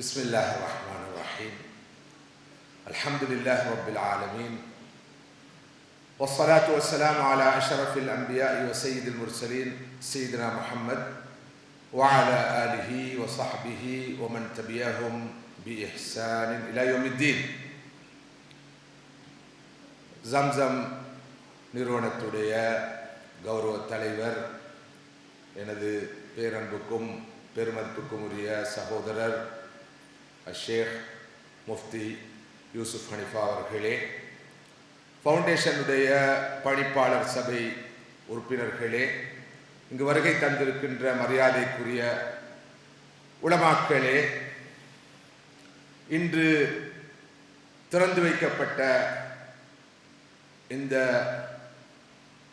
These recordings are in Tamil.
بسم الله الرحمن الرحيم الحمد لله رب العالمين والصلاة والسلام على أشرف الأنبياء وسيد المرسلين سيدنا محمد وعلى آله وصحبه ومن تبعهم بإحسان إلى يوم الدين زمزم நிறுவனத்துடைய கௌரவ தலைவர் எனது பேரன்புக்கும் பெருமதிப்புக்கும் உரிய சகோதரர் ஷேக் முஃப்தி யூசுப் ஹனிஃபா அவர்களே ஃபவுண்டேஷனுடைய பணிப்பாளர் சபை உறுப்பினர்களே இங்கு வருகை தந்திருக்கின்ற மரியாதைக்குரிய உலமாக்களே இன்று திறந்து வைக்கப்பட்ட இந்த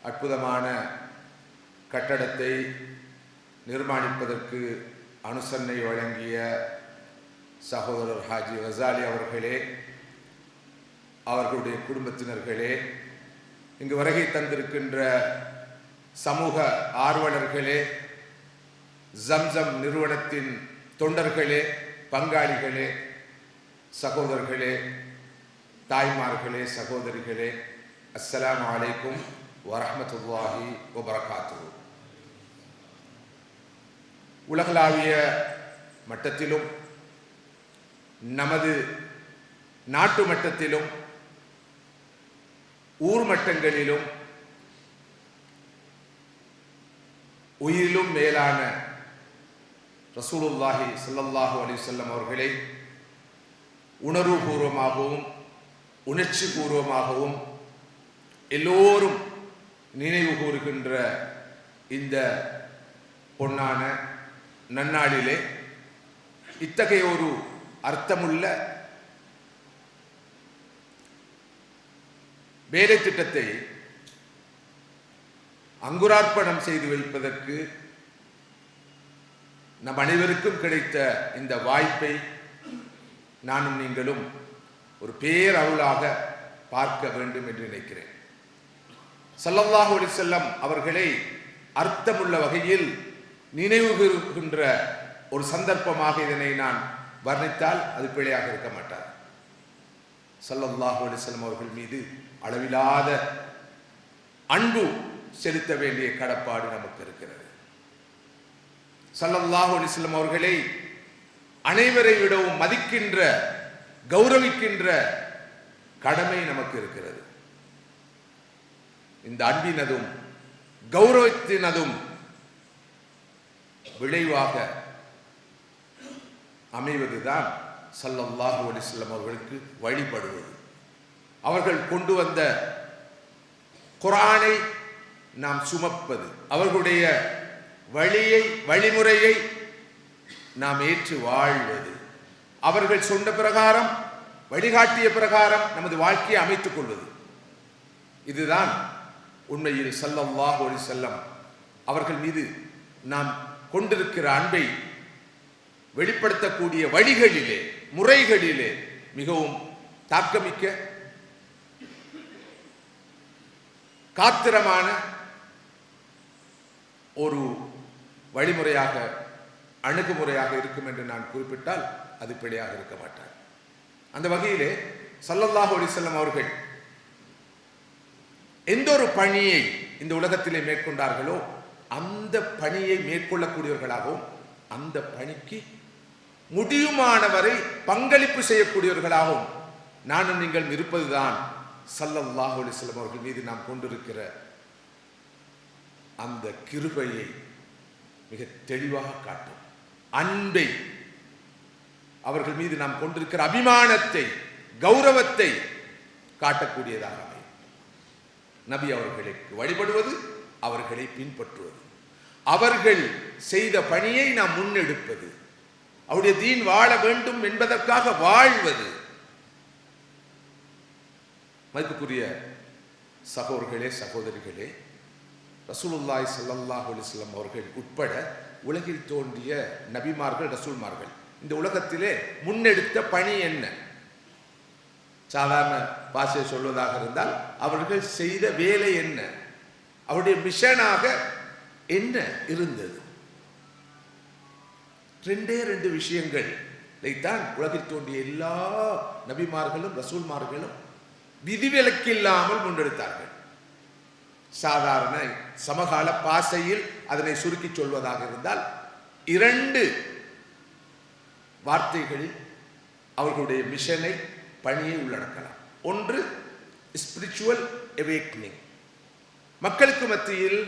அற்புதமான கட்டடத்தை நிர்மாணிப்பதற்கு அனுசரணை வழங்கிய சகோதரர் ஹாஜி வசாலி அவர்களே அவர்களுடைய குடும்பத்தினர்களே இங்கு வருகை தந்திருக்கின்ற சமூக ஆர்வலர்களே ஜம்சம் நிறுவனத்தின் தொண்டர்களே பங்காளிகளே சகோதரர்களே தாய்மார்களே சகோதரிகளே அஸ்லாம் வலைக்கும் வரஹ்மத்துல்லாஹி வபரகாத்துஹு. உலகளாவிய மட்டத்திலும் நமது நாட்டு மட்டத்திலும் ஊர் மட்டங்களிலும் உயிரிலும் மேலான ரசூலுல்லாஹி ஸல்லல்லாஹு அலிசல்லம் வஸல்லம் அவர்களை உணர்வுபூர்வமாகவும் உணர்ச்சி பூர்வமாகவும் எல்லோரும் நினைவு கூறுகின்ற இந்த பொன்னான நன்னாளிலே இத்தகைய ஒரு அர்த்தமுள்ள வேலை திட்டத்தை அங்குரார்ப்பணம் செய்து வைப்பதற்கு நம் அனைவருக்கும் கிடைத்த இந்த வாய்ப்பை நானும் நீங்களும் ஒரு பேரவுளாக பார்க்க வேண்டும் என்று நினைக்கிறேன். சல்லல்லாஹு செல்லம் அவர்களை அர்த்தமுள்ள வகையில் நினைவு ஒரு சந்தர்ப்பமாக இதனை நான் வர்ணித்தால் அது பிழையாக இருக்க மாட்டார் சல்லல்லாஹு அலிஸ்லம் அவர்கள் மீது அளவிலாத அன்பு செலுத்த வேண்டிய கடப்பாடு நமக்கு இருக்கிறது. சல்லல்லாஹு அலிஸ்லம் அவர்களை அனைவரை விடவும் மதிக்கின்ற கௌரவிக்கின்ற கடமை நமக்கு இருக்கிறது. இந்த அன்பினதும் கௌரவத்தினதும் விளைவாக அமைவதுதான் சல்லல்லாஹு அலிஸ்லம் அவர்களுக்கு வழிபடுவது. அவர்கள் கொண்டு வந்த குரானை நாம் சுமப்பது அவர்களுடைய வழியை வழிமுறையை நாம் ஏற்று வாழ்வது. அவர்கள் சொன்ன பிரகாரம் வழிகாட்டிய பிரகாரம் நமது வாழ்க்கையை அமைத்துக் கொள்வது. இதுதான் உண்மையில் சல்லல்லாஹு அலி செல்லம் அவர்கள் மீது நாம் கொண்டிருக்கிற அன்பை வெளிப்படுத்தக்கூடிய வழிகளிலே முறைகளிலே மிகவும் தாக்கமிக்க காத்திரமான ஒரு வழிமுறையாக அணுகுமுறையாக இருக்கும் என்று நான் குறிப்பிட்டால் அது பிழையாக இருக்க மாட்டார் அந்த வகையிலே சல்லல்லாஹு அலிசல்லம் அவர்கள் எந்த ஒரு பணியை இந்த உலகத்திலே மேற்கொண்டார்களோ அந்த பணியை மேற்கொள்ளக்கூடியவர்களாகவும் அந்த பணிக்கு முடியுமானவரை பங்களிப்பு செய்யக்கூடியவர்களாகவும் நானும் நீங்கள் இருப்பதுதான் சல்லல்லாஹு அலிஸ்லம் அவர்கள் மீது நாம் கொண்டிருக்கிற அந்த கிருபையை மிக தெளிவாக காட்டும். அன்பை அவர்கள் மீது நாம் கொண்டிருக்கிற அபிமானத்தை கௌரவத்தை காட்டக்கூடியதாக நபி அவர்களுக்கு வழிபடுவது அவர்களை பின்பற்றுவது. அவர்கள் செய்த பணியை நாம் முன்னெடுப்பது அவருடைய தீன் வாழ வேண்டும் என்பதற்காக வாழ்வது. மதிப்புக்குரிய சகோதர்களே சகோதரிகளே ரசூலுல்லாய் சல்லல்லாஹ் அலிஸ்லாம் அவர்கள் உட்பட உலகில் தோன்றிய நபிமார்கள் ரசூல்மார்கள். இந்த உலகத்திலே முன்னெடுத்த பணி என்ன? சாதாரண பாஷையை சொல்வதாக இருந்தால் அவர்கள் செய்த வேலை என்ன? அவருடைய மிஷனாக என்ன இருந்தது? ரெண்டே ரெண்டு விஷயங்கள். இதைத்தான் உலகில் தோன்றிய எல்லா நபிமார்களும் ரசூல்மார்களும் விதிவிலக்கில்லாமல் முன்னெடுத்தார்கள். சாதாரண சமகால பாசையில் அதனை சுருக்கி சொல்வதாக இருந்தால் இரண்டு வார்த்தைகளில் அவர்களுடைய மிஷனை பணியை உள்ளடக்கலாம். ஒன்று ஸ்பிரிச்சுவல் எவேக்னிங் மக்களுக்கு மத்தியில்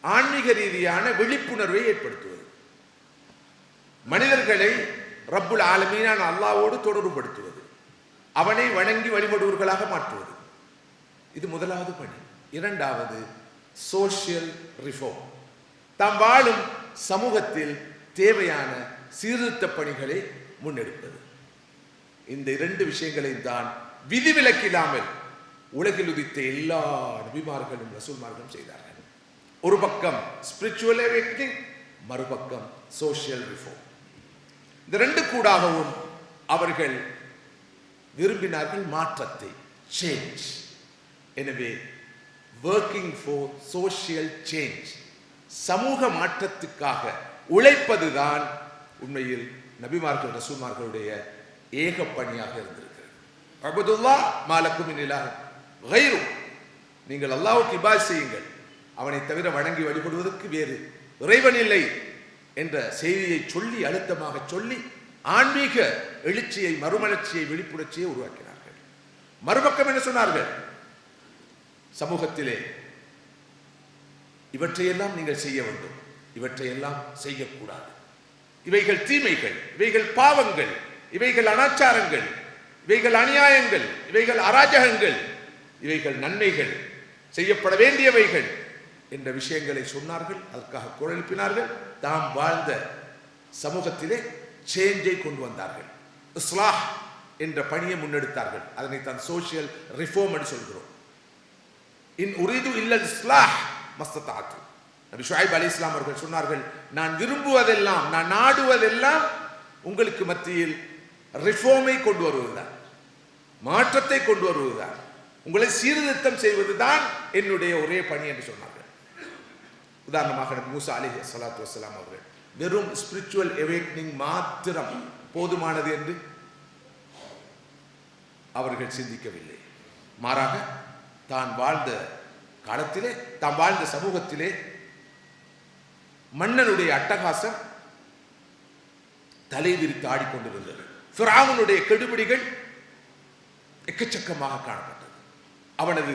ஆன்மீக ரீதியான விழிப்புணர்வை ஏற்படுத்துவது. மனிதர்களை ரப்புல் ஆலமீனான அல்லாவோடு தொடர்புபடுத்துவது. அவனை வணங்கி வழிபடுவர்களாக மாற்றுவது. இது முதலாவது பணி. இரண்டாவது சோஷியல் ரிஃபார்ம் தாம் வாழும் சமூகத்தில் தேவையான சீர்திருத்த பணிகளை முன்னெடுப்பது. இந்த இரண்டு விஷயங்களையும் தான் விதிவிலக்கில்லாமல் உலகில் உதித்த எல்லா நபிமார்களும் ரசூல்மார்களும் செய்தார்கள். ஒரு பக்கம் ஸ்பிரிச்சுவல் மறுபக்கம் சோஷியல் ரிஃபார்ம் இந்த ரெண்டு கூடாகவும் அவர்கள் விரும்பினார்கள் மாற்றத்தை சேஞ்ச் எனவே ஒர்க்கிங் ஃபார் சோஷியல் சேஞ்ச் சமூக மாற்றத்துக்காக உழைப்பதுதான் உண்மையில் நபிமார்கள் ரசூமார்களுடைய ஏக பணியாக இருந்திருக்கிறது. அபதுல்லா மாலக்கும் கைரு நீங்கள் அல்லாவுக்கு இபாய் செய்யுங்கள். அவனை தவிர வணங்கி வழிபடுவதற்கு வேறு இறைவன் இல்லை. என்ற செய்தியை சொல்லி அழுத்தமாக சொல்லி ஆன்மீக எழுச்சியை மறுமலர்ச்சியை விழிப்புணர்ச்சியை உருவாக்கினார்கள். மறுபக்கம் என்ன சொன்னார்கள்? சமூகத்திலே இவற்றையெல்லாம் நீங்கள் செய்ய வேண்டும். இவற்றையெல்லாம் செய்யக்கூடாது. இவைகள் தீமைகள் இவைகள் பாவங்கள் இவைகள் அனாச்சாரங்கள் இவைகள் அநியாயங்கள் இவைகள் அராஜகங்கள் இவைகள் நன்மைகள் செய்யப்பட வேண்டியவைகள். என்ற விஷயங்களை சொன்னார்கள் அதற்காக குரல் எழுப்பினார்கள் தாம் வாழ்ந்த சமூகத்திலே சேஞ்சை கொண்டு வந்தார்கள். இஸ்லாஹ் என்ற பணியை முன்னெடுத்தார்கள். அதனை தான் சோஷியல் ரிஃபார்ம் என்று சொல்கிறோம். இன் உரிது இல்லல் இஸ்லாஹ் மஸ்தத்தாத்து நபி ஷுஐப் அலி இஸ்லாம் அவர்கள் சொன்னார்கள் நான் விரும்புவதெல்லாம் நான் நாடுவதெல்லாம் உங்களுக்கு மத்தியில் ரிஃபார்மை கொண்டு வருவதுதான் மாற்றத்தை கொண்டு வருவதுதான். உங்களை சீர்திருத்தம் செய்வதுதான் என்னுடைய ஒரே பணி என்று சொன்னார்கள். உதாரணமாக மூசா அலி சலாத்து வசலாம் அவர்கள் வெறும் ஸ்பிரிச்சுவல் எவேக்னிங் மாத்திரம் போதுமானது என்று அவர்கள் சிந்திக்கவில்லை. மாறாக தான் வாழ்ந்த காலத்திலே தாம் வாழ்ந்த சமூகத்திலே மன்னனுடைய அட்டகாசம் தலை விரித்து ஆடிக்கொண்டிருந்தது. ஃபிராவுனுடைய கெடுபிடிகள் எக்கச்சக்கமாக காணப்பட்டது. அவனது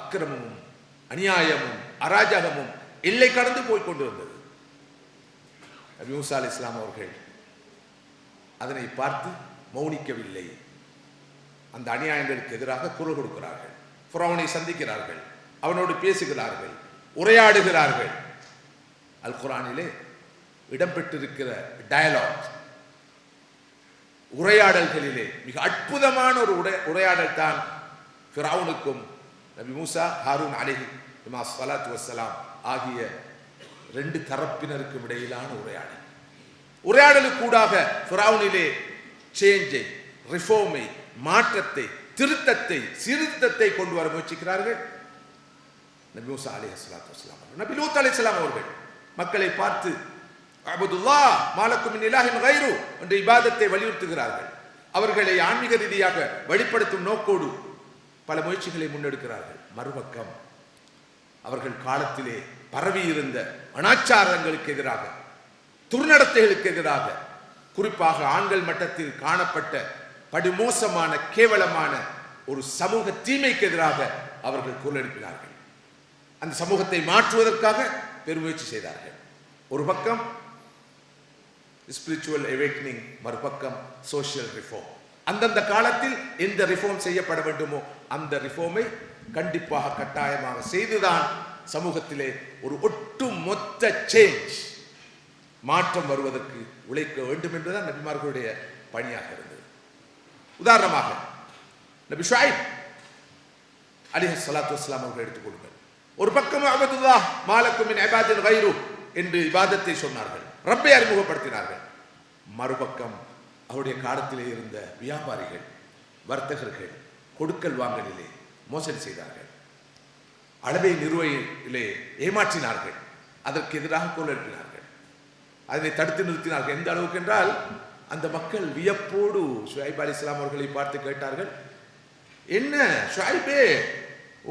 அக்கிரமமும் அநியாயமும் அராஜகமும் எல்லை கடந்து போய் கொண்டு வந்தது மூசா அலி இஸ்லாம் அவர்கள் அதனை பார்த்து மௌனிக்கவில்லை. அந்த அநியாயங்களுக்கு எதிராக குரல் கொடுக்கிறார்கள். புறவனை சந்திக்கிறார்கள். அவனோடு பேசுகிறார்கள். உரையாடுகிறார்கள். அல் குரானிலே இடம்பெற்றிருக்கிற டயலாக் உரையாடல்களிலே மிக அற்புதமான ஒரு உரை உரையாடல் தான் ஃபிரவுனுக்கும் நபி மூசா ஹாரூன் அலிஹி இமா சலாத் வசலாம் ஆகிய ரெண்டு தரப்பினருக்கும் இடையிலான உரையாடல். உரையாடலுக்கூடாக ஃபிராவுனிலே சேஞ்சை ரிஃபோமை மாற்றத்தை திருத்தத்தை சீர்திருத்தத்தை கொண்டு வர முயற்சிக்கிறார்கள் நபி மூசா அலி அஸ்லாத்து வஸ்லாம் அவர்கள். நபி லூத் அலி அவர்கள் மக்களை பார்த்து அபுதுல்லா மாலக்கும் இலாஹின் கைரு என்ற இபாதத்தை வலியுறுத்துகிறார்கள். அவர்களை ஆன்மீக ரீதியாக வழிப்படுத்தும் நோக்கோடு பல முயற்சிகளை முன்னெடுக்கிறார்கள். மறுபக்கம் அவர்கள் காலத்திலே பரவியிருந்த அனாச்சாரங்களுக்கு எதிராக துர்நடத்தைகளுக்கு எதிராக குறிப்பாக ஆண்கள் மட்டத்தில் காணப்பட்ட படுமோசமான கேவலமான ஒரு சமூக தீமைக்கு எதிராக அவர்கள் குரல் எழுப்பினார்கள். அந்த சமூகத்தை மாற்றுவதற்காக பெருமுயற்சி செய்தார்கள். ஒரு பக்கம் ஸ்பிரிச்சுவல் எவேக்னிங் மறுபக்கம் சோஷியல் ரிஃபார்ம் அந்தந்த காலத்தில் எந்த ரிஃபார்ம் செய்யப்பட வேண்டுமோ அந்த ரிஃபார்மை கண்டிப்பாக கட்டாயமாக செய்துதான் சமூகத்திலே ஒரு ஒட்டு மொத்த சேஞ்ச் மாற்றம் வருவதற்கு உழைக்க வேண்டும் என்பதுதான் நபிமார்களுடைய பணியாக இருந்தது. உதாரணமாக நபி ஷாயிப் அலிஹ் சலாத்து வஸ்லாம் அவர்கள் எடுத்துக்கொள்ளுங்கள் ஒரு பக்கம் அபதுல்லா மாலக்குமின் மின் வைரு என்று விவாதத்தை சொன்னார்கள். ரப்பை அறிமுகப்படுத்தினார்கள். மறுபக்கம் அவருடைய காலத்திலே இருந்த வியாபாரிகள் வர்த்தகர்கள் கொடுக்கல் வாங்கலிலே மோசடி செய்தார்கள். அளவை நிறுவையிலே ஏமாற்றினார்கள். அதற்கு எதிராக கோல் எழுப்பினார்கள் அதனை தடுத்து நிறுத்தினார்கள். எந்த அளவுக்கு என்றால் அந்த மக்கள் வியப்போடு ஷுவைப் அலி இஸ்லாம் அவர்களை பார்த்து கேட்டார்கள் என்ன ஷுவைபே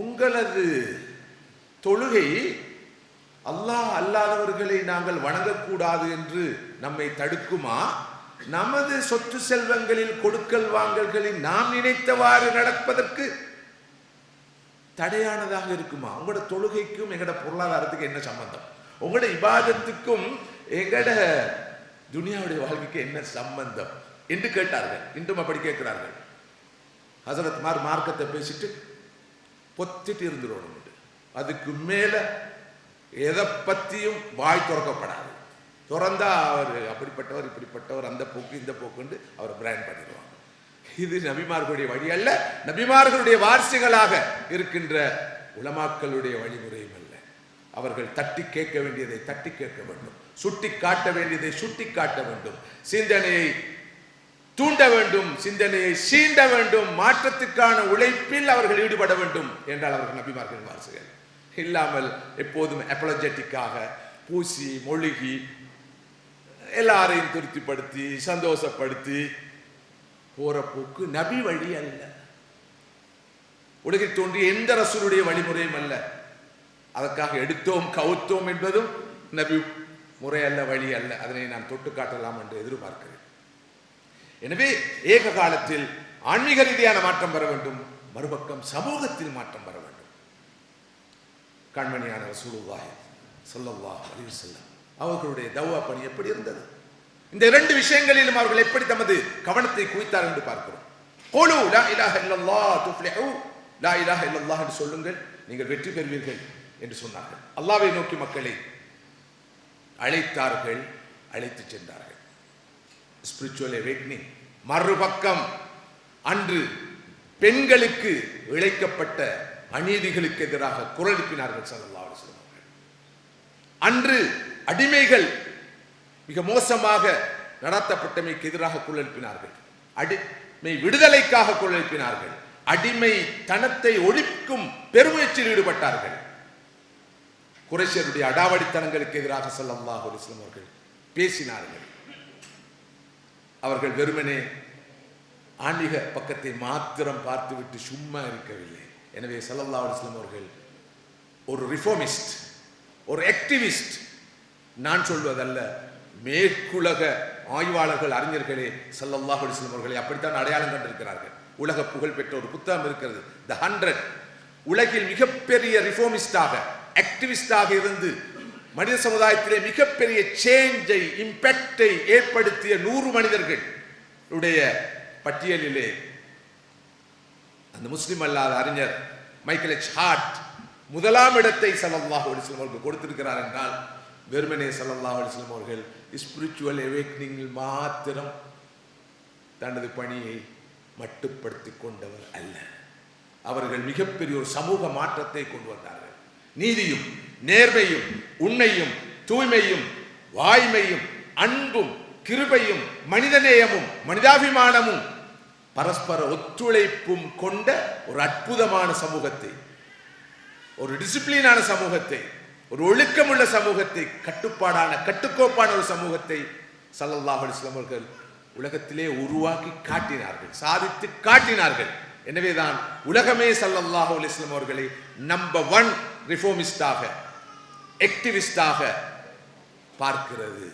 உங்களது தொழுகை அல்லாஹ் அல்லாதவர்களை நாங்கள் வணங்கக்கூடாது என்று நம்மை தடுக்குமா? நமது சொத்து செல்வங்களில் கொடுக்கல் வாங்கல்களில் நாம் நினைத்தவாறு நடப்பதற்கு தடையானதாக இருக்குமா? உங்களோட தொழுகைக்கும் எங்களோட பொருளாதாரத்துக்கு என்ன சம்பந்தம்? உங்களோட இபாதத்துக்கும் எங்களோட துனியாவுடைய வாழ்க்கைக்கு என்ன சம்பந்தம்? என்று கேட்டார்கள். இன்றும் அப்படி கேட்கிறார்கள். ஹசரத் மார் மார்க்கத்தை பேசிட்டு பொத்திட்டு இருந்துடணும் அதுக்கு மேல எதை பத்தியும் வாய் திறக்கப்படாது. திறந்தா அவர் அப்படிப்பட்டவர் இப்படிப்பட்டவர் அந்த போக்கு இந்த போக்குன்னு அவர் பிராண்ட் பண்ணிடுவாங்க. இது நபிமார்களுடைய வழி அல்ல நபிமார்களுடைய வாரிசுகளாக இருக்கின்ற உலமாக்களுடைய வழிமுறையும் அல்ல. அவர்கள் தட்டி கேட்க வேண்டியதை தட்டி கேட்க வேண்டும் சுட்டி காட்ட வேண்டியதை சுட்டி காட்ட வேண்டும் சிந்தனையை தூண்ட வேண்டும் சிந்தனையை சீண்ட வேண்டும் மாற்றத்துக்கான உழைப்பில் அவர்கள் ஈடுபட வேண்டும் என்றால் அவர்கள் நபிமார்கள் வாரிசுகள். இல்லாமல் எப்போதும் அப்பலஜெட்டிக்காக பூசி மொழிகி எல்லாரையும் திருப்திப்படுத்தி சந்தோஷப்படுத்தி போற போக்கு நபி வழி அல்ல. உலகில் தோன்றிய எந்த ரசூலுடைய வழிமுறையும் அல்ல. அதற்காக எடுத்தோம் கவுத்தோம் என்பதும் நபி முறை அல்ல வழி அல்ல. அதனை நான் தொட்டு காட்டலாம் என்று எதிர்பார்க்கிறேன். எனவே ஏக காலத்தில் ஆன்மீக ரீதியான மாற்றம் வர வேண்டும். மறுபக்கம் சமூகத்தில் மாற்றம் வர வேண்டும். கண்மணியான ரசூலுல்லாஹி ஸல்லல்லாஹு அறிவு செல்ல அவர்களுடைய தவா பணி எப்படி இருந்தது? இந்த இரண்டு விஷயங்களிலும் அவர்கள் எப்படி தமது கவனத்தை குவித்தார் என்று பார்க்கிறோம். கோலு லா இலாஹ இல்லல்லா துஃப்லிஹு. லா இலாஹ இல்லல்லாஹ் என்று சொல்லுங்கள். நீங்கள் வெற்றி பெறுவீர்கள் என்று சொன்னார்கள். அல்லாவை நோக்கி மக்களை அழைத்தார்கள் அழைத்து சென்றார்கள். ஸ்பிரிச்சுவல் அவேக்னிங் மறுபக்கம் அன்று பெண்களுக்கு இழைக்கப்பட்ட அநீதிகளுக்கு எதிராக குரல் எழுப்பினார்கள் சார் அலைஹி சொல்லுவார்கள் அன்று அடிமைகள் மிக மோசமாக நடத்தப்பட்டமைக்கு எதிராக குரல் எழுப்பினார்கள் அடிமை விடுதலைக்காக குரல் எழுப்பினார்கள் அடிமை தனத்தை ஒழிக்கும் பெருமுயற்சியில் ஈடுபட்டார்கள். குறைஷருடைய அடாவடித்தனங்களுக்கு எதிராக ஸல்லல்லாஹு அலைஹி அவர்கள் பேசினார்கள். அவர்கள் வெறுமனே ஆன்மீக பக்கத்தை மாத்திரம் பார்த்துவிட்டு சும்மா இருக்கவில்லை. எனவே சல்லல்லா அலிஸ்லாம் அவர்கள் ஒரு ரிஃபார்மிஸ்ட் ஒரு ஆக்டிவிஸ்ட் நான் சொல்வதல்ல மேற்குலக ஆய்வாளர்கள் அறிஞர்களே ஸல்லல்லாஹு அலைஹி அவர்களை அப்படித்தான் அடையாளம் கண்டிருக்கிறார்கள். உலக புகழ் பெற்ற ஒரு புத்தகம் இருக்கிறது த ஹண்ட்ரட் உலகில் மிகப்பெரிய ரிஃபார்மிஸ்டாக ஆக்டிவிஸ்டாக இருந்து மனித சமுதாயத்திலே மிகப்பெரிய சேஞ்சை இம்பேக்டை ஏற்படுத்திய நூறு மனிதர்கள். உடைய பட்டியலிலே அந்த முஸ்லிம் அல்லாத அறிஞர் மைக்கேல் எச். ஹார்ட் முதலாம் இடத்தை சல்லாஹ் அலிஸ்லம் அவர்கள் கொடுத்திருக்கிறார் என்றால் வெறுமனே சல்லாஹ் அலிஸ்லம் அவர்கள் ஸ்பிரிச்சுவல் எவேக்னிங்கில் மாத்திரம் தனது பணியை மட்டுப்படுத்தி கொண்டவர் அல்ல அவர்கள் மிகப்பெரிய ஒரு சமூக மாற்றத்தை கொண்டு வந்தார்கள் நீதியும் நேர்மையும் உண்மையும் தூய்மையும் வாய்மையும் அன்பும் கிருபையும் மனிதநேயமும் மனிதாபிமானமும் பரஸ்பர ஒத்துழைப்பும் கொண்ட ஒரு அற்புதமான சமூகத்தை ஒரு டிசிப்ளினான சமூகத்தை ஒரு ஒழுக்கமுள்ள சமூகத்தை கட்டுப்பாடான கட்டுக்கோப்பான ஒரு சமூகத்தை ஸல்லல்லாஹு அலைஹி அவர்கள் உலகத்திலே உருவாக்கி காட்டினார்கள் சாதித்து காட்டினார்கள். எனவேதான் உலகமே ஸல்லல்லாஹு அலைஹி அவர்களை நம்பர் ஒன் ரிஃபோமிஸ்டாக ஆக்டிவிஸ்டாக பார்க்கிறது.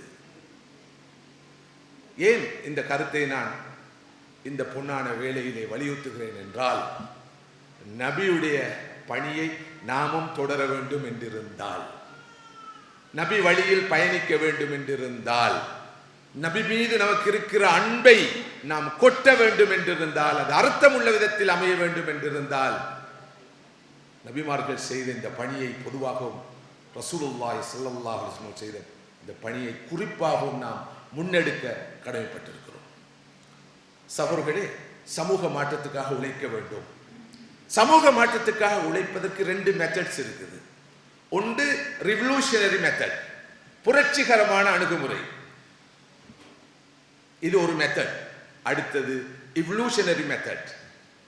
ஏன் இந்த கருத்தை நான் இந்த பொன்னான வேலையிலே வலியுறுத்துகிறேன் என்றால் நபியுடைய பணியை நாமும் தொடர வேண்டும் என்றிருந்தால். நபி வழியில் பயணிக்க வேண்டும் என்றிருந்தால். நபி மீது நமக்கு இருக்கிற அன்பை நாம் கொட்ட வேண்டும் என்றிருந்தால் அது அர்த்தம் உள்ள விதத்தில் அமைய வேண்டும் என்றிருந்தால் நபிமார்கள் செய்த இந்த பணியை பொதுவாகவும் ரசூலுல்லாஹி ஸல்லல்லாஹு அலைஹி வஸல்லம் செய்த இந்த பணியை குறிப்பாகவும் நாம் முன்னெடுக்க கடமைப்பட்டிருக்கிறோம். சகோர்களே சமூக மாற்றத்துக்காக உழைக்க வேண்டும். சமூக மாற்றத்துக்காக உழைப்பதற்கு ரெண்டு மெத்தட்ஸ் இருக்குது. ஒன்று ரிவல்யூஷனரி மெத்தட் புரட்சிகரமான அணுகுமுறை. இது ஒரு மெத்தட் அடுத்தது இவ்லூஷனரி மெத்தட்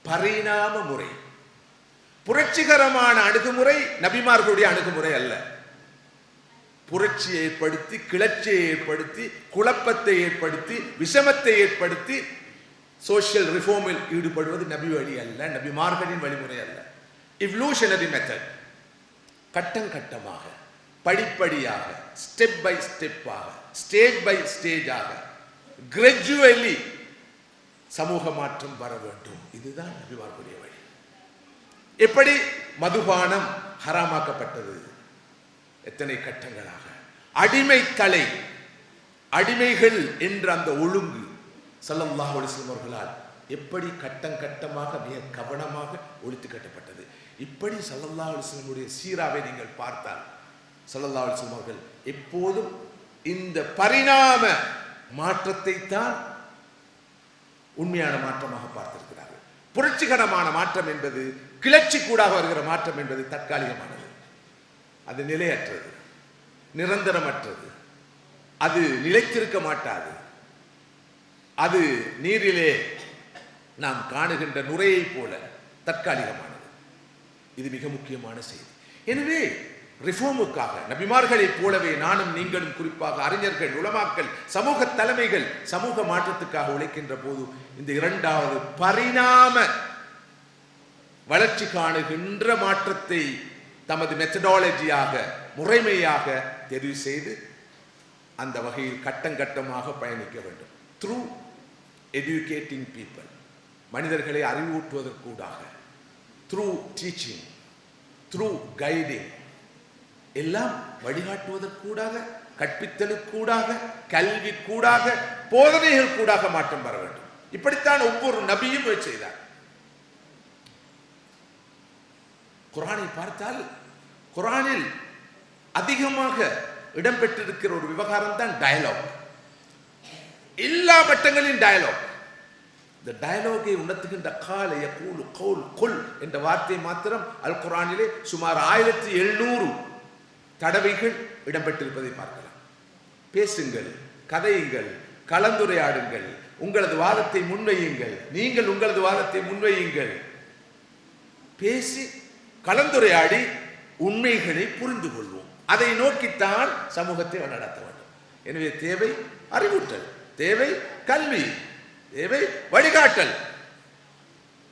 பரிணாம முறை. புரட்சிகரமான அணுகுமுறை நபிமார்களுடைய அணுகுமுறை அல்ல. புரட்சியை ஏற்படுத்தி கிளர்ச்சியை ஏற்படுத்தி குழப்பத்தை ஏற்படுத்தி விஷமத்தை ஏற்படுத்தி சோஷியல் ரிஃபார்மில் ஈடுபடுவது நபி வழி அல்ல நபிமார்களின் வழிமுறை அல்ல. இவ்லூஷனரி மெத்தட் கட்டம் கட்டமாக படிப்படியாக ஸ்டெப் பை ஸ்டெப்பாக ஸ்டேஜ் பை ஸ்டேஜாக கிரெஜுவலி சமூக மாற்றம் வர வேண்டும். இதுதான் நபிமார்களுடைய வழி. எப்படி மதுபானம் ஹராமாக்கப்பட்டது? எத்தனை கட்டங்களாக? அடிமை தலை அடிமைகள் என்ற அந்த ஒழுங்கு சல்லல்லாஹ் அலைஹி அவர்களால் எப்படி கட்டம் கட்டமாக மிக கவனமாக ஒழித்து கட்டப்பட்டது. இப்படி ஸல்லல்லாஹு அலிஸ்லமுடைய சீராவை நீங்கள் பார்த்தால் சல்லல்லா அலிஸ்லம் அவர்கள் எப்போதும் இந்த பரிணாம மாற்றத்தை தான் உண்மையான மாற்றமாக பார்த்திருக்கிறார்கள். புரட்சிகரமான மாற்றம் என்பது கிளர்ச்சி கூடாக வருகிற மாற்றம் என்பது தற்காலிகமானது. அது நிலையற்றது நிரந்தரமற்றது. அது நிலைத்திருக்க மாட்டாது. அது நீரிலே நாம் காணுகின்ற நுரையைப் போல தற்காலிகமானது. இது மிக முக்கியமான செய்தி. எனவே ரிஃபார்முக்காக நபிமார்களைப் போலவே நானும் நீங்களும் குறிப்பாக அறிஞர்கள் உலமாக்கள் சமூக தலைமைகள் சமூக மாற்றத்துக்காக உழைக்கின்ற போது இந்த இரண்டாவது பரிணாம வளர்ச்சி காணுகின்ற மாற்றத்தை தமது மெத்தடாலஜியாக முறைமையாக தெரிவு செய்து அந்த வகையில் கட்டம் கட்டமாக பயணிக்க வேண்டும். Through educating people. மனிதர்களை அறிவூட்டுவதற்கூடாக த்ரூ டீச்சிங் த்ரூ கைடிங் எல்லாம் வழிகாட்டுவதற்கூடாக கற்பித்தலுக்கூடாக கல்வி கூடாக போதனைகள் கூடாக மாற்றம் வர வேண்டும். இப்படித்தான் ஒவ்வொரு நபியும் செய்தார். குரானை பார்த்தால் குரானில் அதிகமாக இடம்பெற்றிருக்கிற ஒரு விவகாரம் தான் டயலாக் எல்லா மட்டங்களின் டயலாக் இந்த டயலாகை உணர்த்துகின்ற கால யகூலு கோல் கொல் என்ற வார்த்தை மாத்திரம் அல் குரானிலே சுமார் ஆயிரத்தி எழுநூறு தடவைகள் இடம்பெற்றிருப்பதை பார்க்கலாம். பேசுங்கள் கதையுங்கள் கலந்துரையாடுங்கள் உங்களது வாதத்தை முன்வையுங்கள் நீங்கள் உங்களது வாதத்தை முன்வையுங்கள். பேசி கலந்துரையாடி உண்மைகளை புரிந்து கொள்வோம் அதை நோக்கித்தான் சமூகத்தை நடத்த வேண்டும். எனவே தேவை அறிவூட்டல் தேவை கல்வி தேவை வழிகாட்டல்.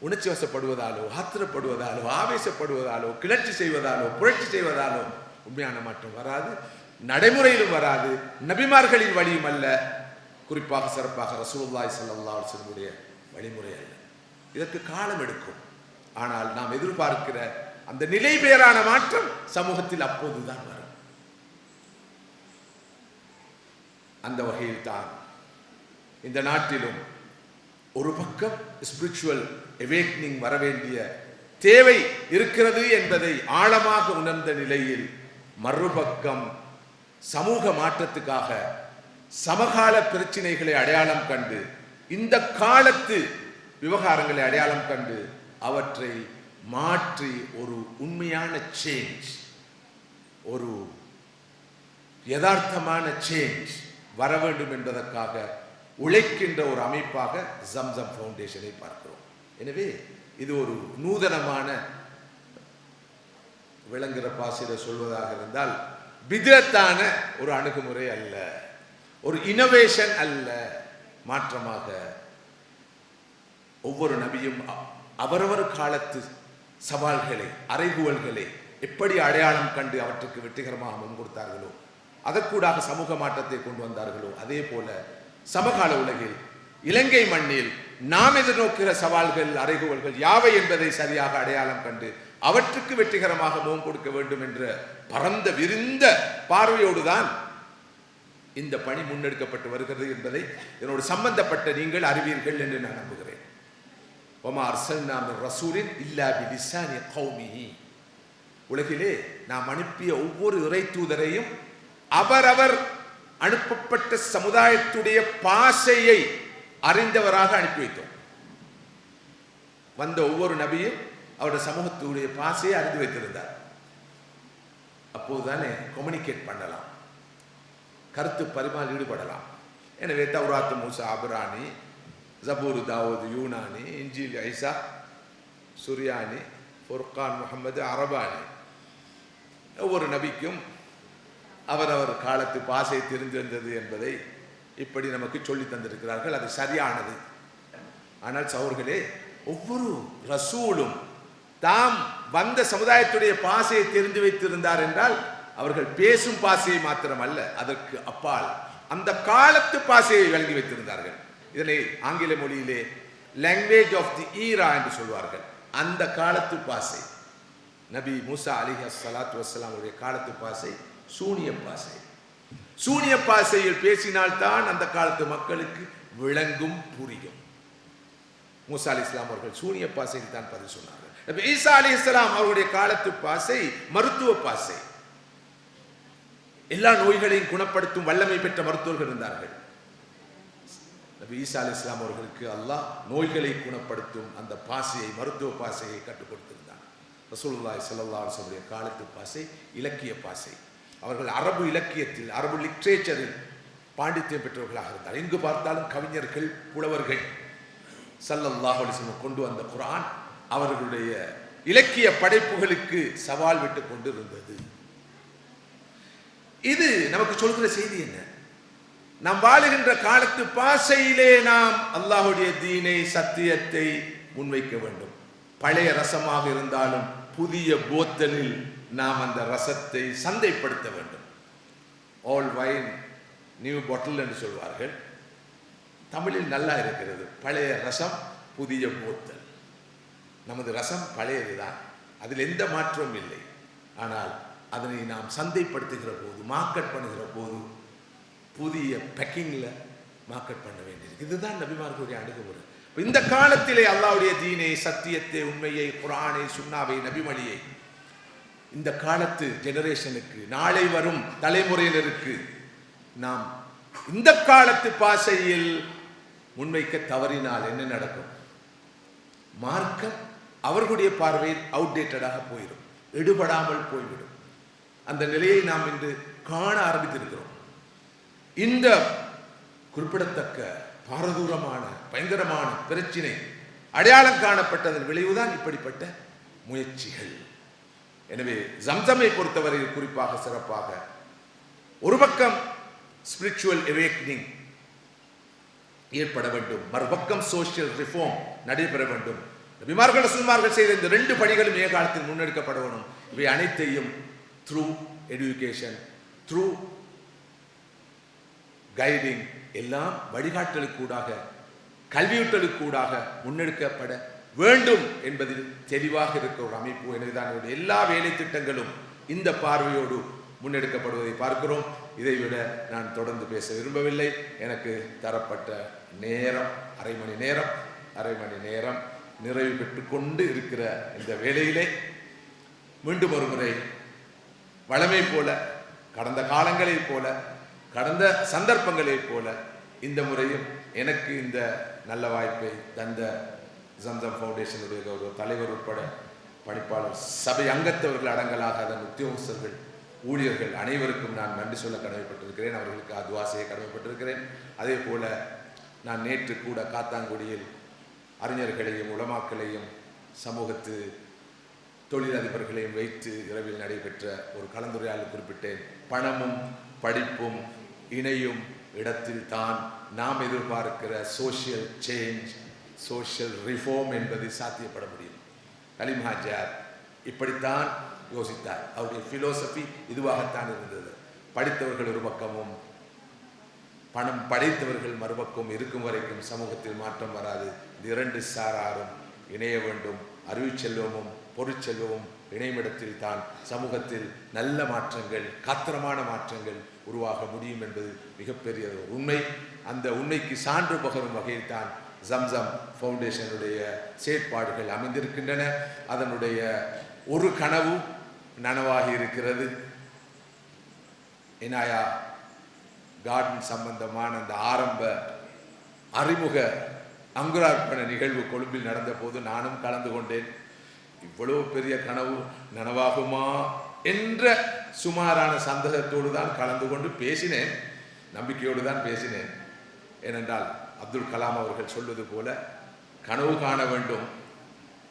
உணர்ச்சி வசப்படுவதாலோ ஆத்திரப்படுவதாலோ ஆவேசப்படுவதாலோ கிளர்ச்சி செய்வதாலோ புரட்சி செய்வதாலோ உண்மையான மாற்றம் வராது நடைமுறையிலும் வராது நபிமார்களின் வழியும் அல்ல. குறிப்பாக சிறப்பாக ரசூல்லாய் ஸல்லல்லாஹு அலைஹி வழிமுறை அல்ல. இதற்கு காலம் எடுக்கும். ஆனால் நாம் எதிர்பார்க்கிற அந்த நிலை பேரான மாற்றம் சமூகத்தில் அப்போதுதான் வரும். அந்த வகையில் தான் இந்த நாட்டிலும் ஒரு பக்கம் ஸ்பிரிச்சுவல் எவேக்னிங் வரவேண்டிய தேவை இருக்கிறது என்பதை ஆழமாக உணர்ந்த நிலையில் மறுபக்கம் சமூக மாற்றத்துக்காக சமகால பிரச்சினைகளை அடையாளம் கண்டு இந்த காலத்து விவகாரங்களை அடையாளம் கண்டு அவற்றை மாற்றி ஒரு உண்மையான சேஞ்ச் ஒரு யதார்த்தமான சேஞ்ச் வர வேண்டும் என்பதற்காக உழைக்கின்ற ஒரு அமைப்பாக ஜம்சம் ஃபவுண்டேஷனை பார்க்கிறோம். எனவே இது ஒரு நூதனமான விளங்குற பாசில சொல்வதாக இருந்தால் பிதத்தான ஒரு அணுகுமுறை அல்ல. ஒரு இனோவேஷன் அல்ல. மாற்றமாக ஒவ்வொரு நபியும் அ- அவரவர் காலத்து சவால்களை அறைகுவல்களை எப்படி அடையாளம் கண்டு அவற்றுக்கு வெற்றிகரமாக முன்கொடுத்தார்களோ அதற்கூடாக சமூக மாற்றத்தை கொண்டு வந்தார்களோ அதே போல சமகால உலகில் இலங்கை மண்ணில் நாம் எதிர்நோக்கிற சவால்கள் அறைகோள்கள் யாவை என்பதை சரியாக அடையாளம் கண்டு அவற்றுக்கு வெற்றிகரமாக முகம் கொடுக்க வேண்டும் என்ற பரந்த விரிந்த பார்வையோடுதான் இந்த பணி முன்னெடுக்கப்பட்டு வருகிறது என்பதை என்னோடு சம்பந்தப்பட்ட நீங்கள் அறிவீர்கள் என்று நான் நம்புகிறேன். ஒமா அர்சல்னா மின் ரசூலின் இல்லா பிலிசானி கௌமிஹி. உலகிலே நாம் அனுப்பிய ஒவ்வொரு இறை தூதரையும் அவரவர் அனுப்பப்பட்ட சமுதாயத்துடைய பாசையை அறிந்தவராக அனுப்பி வைத்தோம். வந்த ஒவ்வொரு நபியும் அவருடைய சமூகத்துடைய பாசையை அறிந்து வைத்திருந்தார். அப்போதுதானே கம்யூனிகேட் பண்ணலாம். கருத்து பரிமாறி ஈடுபடலாம். எனவே தௌராத்து மூசா அபரானி ஜபூர் தாவூத் யூனானி இஞ்சில் ஐசா சுரியானி ஃபுர்கான் முகமது அரபானி. ஒவ்வொரு நபிக்கும் அவரவர் காலத்து பாசை தெரிந்திருந்தது என்பதை இப்படி நமக்கு சொல்லி தந்திருக்கிறார்கள். அது சரியானது. ஆனால் சௌர்களே ஒவ்வொரு ரசூலும் தாம் வந்த சமுதாயத்துடைய பாசையை தெரிந்து வைத்திருந்தார் என்றால் அவர்கள் பேசும் பாசையை மாத்திரம் அல்ல அதற்கு அப்பால் அந்த காலத்து பாசையை வழங்கி வைத்திருந்தார்கள். இதனை ஆங்கில மொழியிலே லாங்குவேஜ் ஆஃப் தி ஈரா என்று சொல்வார்கள். அந்த காலத்து பாசை நபி மூசா அலிஹி சலாத்து வசலாம் அவருடைய காலத்து பாசை சூனிய பாசை சூனிய பாசையில் பேசினால்தான் அந்த காலத்து மக்களுக்கு விளங்கும் புரியும். மூசா அலி இஸ்லாம் அவர்கள் சூனிய பாசையில் தான் பதில் சொன்னார்கள். ஈசா அலி இஸ்லாம் அவருடைய காலத்து பாசை மருத்துவ பாசை. எல்லா நோய்களையும் குணப்படுத்தும் வல்லமை பெற்ற மருத்துவர்கள் இருந்தார்கள். நபி ஈசா அலி இஸ்லாம் அவர்களுக்கு அல்லாஹ் நோய்களை குணப்படுத்தும் அந்த பாசையை மருத்துவ பாசையை கற்றுக் கொடுத்திருந்தான் ரசூல்லாய் ஸல்லல்லாஹு காலத்து பாசை இலக்கிய பாசை. அவர்கள் அரபு இலக்கியத்தில் அரபு லிட்ரேச்சரில் பாண்டித்யம் பெற்றவர்களாக இருந்தார். எங்கு பார்த்தாலும் கவிஞர்கள் புலவர்கள் சல்லல்லாஹ் அலைஹி கொண்டு வந்த குரான் அவர்களுடைய இலக்கிய படைப்புகளுக்கு சவால் விட்டு கொண்டு இருந்தது இது நமக்கு சொல்கிற செய்தி என்ன? நாம் வாழுகின்ற காலத்து பாசையிலே நாம் அல்லாஹுடைய தீனை சத்தியத்தை முன்வைக்க வேண்டும். பழைய ரசமாக இருந்தாலும் புதிய போத்தலில் நாம் அந்த ரசத்தை சந்தைப்படுத்த வேண்டும். ஆல் வைன் நியூ பாட்டில் என்று சொல்வார்கள். தமிழில் நல்லா இருக்கிறது. பழைய ரசம் புதிய போத்தல் நமது ரசம் பழையதுதான். அதில் எந்த மாற்றமும் இல்லை. ஆனால் அதனை நாம் சந்தைப்படுத்துகிற போது மார்க்கெட் பண்ணுகிற போது புதிய பேக்கிங்கில் மார்க்கெட் பண்ண வேண்டியது இதுதான் நபிமார்களுடைய அணுகுமுறை. இந்த காலத்திலே அல்லாவுடைய தீனை சத்தியத்தை உண்மையை குரானை சுண்ணாவை நபிமொழியை இந்த காலத்து ஜெனரேஷனுக்கு நாளை வரும் தலைமுறையினருக்கு நாம் இந்த காலத்து பாசையில் முன்வைக்க தவறினால் என்ன நடக்கும்? மார்க்கம் அவர்களுடைய பார்வையில் அவுடேட்டடாக போயிடும். எடுபடாமல் போய்விடும். அந்த நிலையை நாம் இன்று காண ஆரம்பித்திருக்கிறோம். இந்த குறிப்பிடத்தக்க பாரதூரமான பயங்கரமான பிரச்சினை அடையாளம் காணப்பட்டதன் விளைவுதான் இப்படிப்பட்ட முயற்சிகள். எனவே ஜம்சமை பொறுத்தவரையில் குறிப்பாக சிறப்பாக ஒரு பக்கம் ஸ்பிரிச்சுவல் எவேக்னிங் ஏற்பட வேண்டும் மறுபக்கம் சோசியல் ரிஃபார்ம் நடைபெற வேண்டும். நபிமார்கள் ரசூல்மார்கள் செய்த இந்த ரெண்டு பணிகளும் ஏ காலத்தில் முன்னெடுக்கப்பட வேண்டும். இவை அனைத்தையும் த்ரூ எடுகேஷன் த்ரூ கைடிங் எல்லாம் வழிகாட்டலுக்கூடாக கல்வியூட்டலுக்கூடாக முன்னெடுக்கப்பட வேண்டும் என்பதில் தெளிவாக இருக்க ஒரு அமைப்பு. எனவேதான் இவருடைய எல்லா வேலை திட்டங்களும் இந்த பார்வையோடு முன்னெடுக்கப்படுவதை பார்க்கிறோம். இதைவிட நான் தொடர்ந்து பேச விரும்பவில்லை. எனக்கு தரப்பட்ட நேரம் அரை மணி நேரம் அரை மணி நேரம் நிறைவு பெற்று கொண்டு இருக்கிற இந்த வேளையிலே மீண்டும் ஒரு முறை வளமை போல கடந்த காலங்களைப் போல கடந்த சந்தர்ப்பங்களைப் போல இந்த முறையும் எனக்கு இந்த நல்ல வாய்ப்பை தந்த ஜம்சம் ஃபவுண்டேஷனுடைய ஒரு தலைவர் உட்பட பணிப்பாளர் சபை அங்கத்தவர்கள் அடங்கலாக அதன் உத்தியோகஸ்தர்கள் ஊழியர்கள் அனைவருக்கும் நான் நன்றி சொல்ல கடமைப்பட்டிருக்கிறேன். அவர்களுக்கு அதுவா செய்ய கடமைப்பட்டிருக்கிறேன். அதே போல நான் நேற்று கூட காத்தாங்குடியில் அறிஞர்களையும் உளமாக்களையும் சமூகத்து தொழிலதிபர்களையும் வைத்து இரவில் நடைபெற்ற ஒரு கலந்துரையாடல் குறிப்பிட்டேன். பணமும் படிப்பும் இணையும் இடத்தில் தான் நாம் எதிர்பார்க்கிற சோஷியல் சேஞ்ச் சோஷியல் ரிஃபார்ம் என்பது சாத்தியப்பட முடியும். அலிம் ஹாஜார் இப்படித்தான் யோசித்தார். அவருடைய ஃபிலோசபி இதுவாகத்தான் இருந்தது. படித்தவர்கள் ஒரு பக்கமும் பணம் படைத்தவர்கள் மறுபக்கம் இருக்கும் வரைக்கும் சமூகத்தில் மாற்றம் வராது. இரண்டு சாராரும் இணைய வேண்டும். அறிவுச்செல்வமும் பொருட்செல்வமும் இணைமிடத்தில் தான் சமூகத்தில் நல்ல மாற்றங்கள் காத்திரமான மாற்றங்கள் உருவாக முடியும் என்பது மிகப்பெரிய ஒரு உண்மை. அந்த உண்மைக்கு சான்று பகரும் வகையில் தான் ஜம்சம் ஃபவுண்டேஷனுடைய செயற்பாடுகள் அமைந்திருக்கின்றன. அதனுடைய ஒரு கனவு நனவாகி இருக்கிறது. இனாயா கார்டன் சம்பந்தமான அந்த ஆரம்ப அறிமுக அங்குரார்ப்பண நிகழ்வு கொழும்பில் நடந்த போது நானும் கலந்து கொண்டேன். இவ்வளவு பெரிய கனவு நனவாகுமா என்ற சுமாரான சந்தேகத்தோடு தான் கலந்து கொண்டு பேசினேன். நம்பிக்கையோடு தான் பேசினேன். ஏனென்றால் அப்துல் கலாம் அவர்கள் சொல்வது போல கனவு காண வேண்டும்.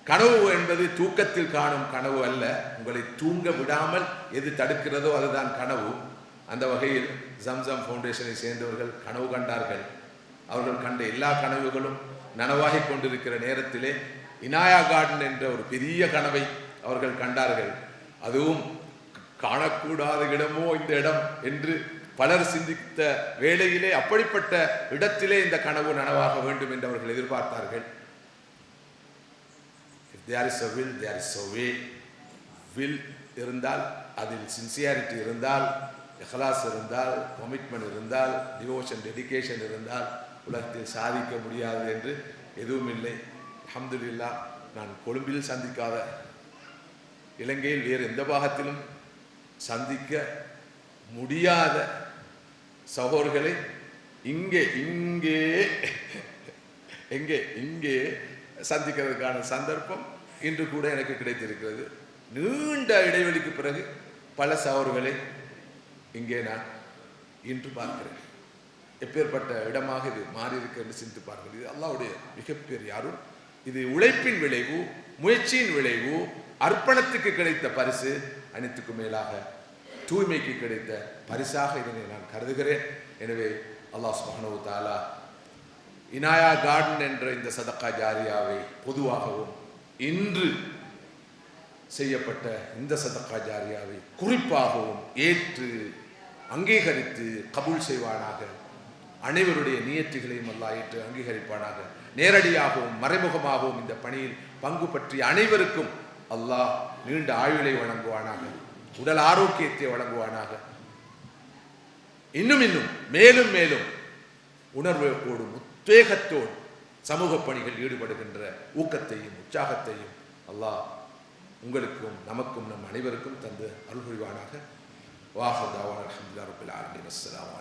கனவு என்பது தூக்கத்தில் காணும் கனவு அல்ல. உங்களை தூங்க விடாமல் எது தடுக்கிறதோ அதுதான் கனவு. அந்த வகையில் ஜம்சம் ஃபவுண்டேஷனை சேர்ந்தவர்கள் கனவு கண்டார்கள். அவர்கள் கண்ட எல்லா கனவுகளும் நனவாகிக் கொண்டிருக்கிற நேரத்திலே இனாயா கார்டன் என்ற ஒரு பெரிய கனவை அவர்கள் கண்டார்கள். அதுவும் காணக்கூடாத இடமோ இந்த இடம் என்று பலர் சிந்தித்த வேளையிலே அப்படிப்பட்ட இடத்திலே இந்த கனவு நனவாக வேண்டும் என்று அவர்கள் எதிர்பார்த்தார்கள். There is is will there is is way will இருந்தால் அதில் சின்சியாரிட்டி இருந்தால் எஹலாஸ் இருந்தால் கமிட்மெண்ட் இருந்தால் டிவோஷன் டெடிகேஷன் இருந்தால் உலகத்தில் சாதிக்க முடியாது என்று எதுவும் இல்லை. அஹமதுல்லா நான் கொழும்பில் சந்திக்காத இலங்கையில் வேறு எந்த பாகத்திலும் சந்திக்க முடியாத சகோர்களே இங்கே இங்கே எங்கே இங்கே சந்திக்கிறதுக்கான சந்தர்ப்பம் இன்று கூட எனக்கு கிடைத்திருக்கிறது. நீண்ட இடைவெளிக்கு பிறகு பல சகோர்களை இங்கே நான் இன்று பார்க்கிறேன். எப்பேற்பட்ட இடமாக இது மாறியிருக்கு என்று சிந்தித்து பார்க்கிறது இது அல்லாவுடைய மிகப்பெரிய அருள். இது உழைப்பின் விளைவு முயற்சியின் விளைவு அர்ப்பணத்துக்கு கிடைத்த பரிசு அனைத்துக்கும் மேலாக தூய்மைக்கு கிடைத்த பரிசாக இதனை நான் கருதுகிறேன். எனவே அல்லாஹ் சுப்ஹானஹு தாலா இனாயா கார்டன் என்ற இந்த சதக்கா ஜாரியாவை பொதுவாகவும் இன்று செய்யப்பட்ட இந்த சதக்கா ஜாரியாவை குறிப்பாகவும் ஏற்று அங்கீகரித்து கபூல் செய்வானாக. அனைவருடைய நியற்றுகளையும் அல்லா ஏற்று அங்கீகரிப்பானாக. நேரடியாகவும் மறைமுகமாகவும் இந்த பணியில் பங்கு பற்றிய அனைவருக்கும் அல்லாஹ் நீண்ட ஆயுளை வழங்குவானாக. உடல் ஆரோக்கியத்தை வழங்குவானாக. இன்னும் இன்னும் மேலும் மேலும் உணர்வோடும் உத்வேகத்தோடு சமூக பணிகள் ஈடுபடுகின்ற ஊக்கத்தையும் உற்சாகத்தையும் அல்லாஹ் உங்களுக்கும் நமக்கும் நம் அனைவருக்கும் தந்து அருள்புரிவானாக. வாஹர் வாஹதாவான் அலமதுல்லா ரபில் ஆலமின். அஸ்ஸலாமு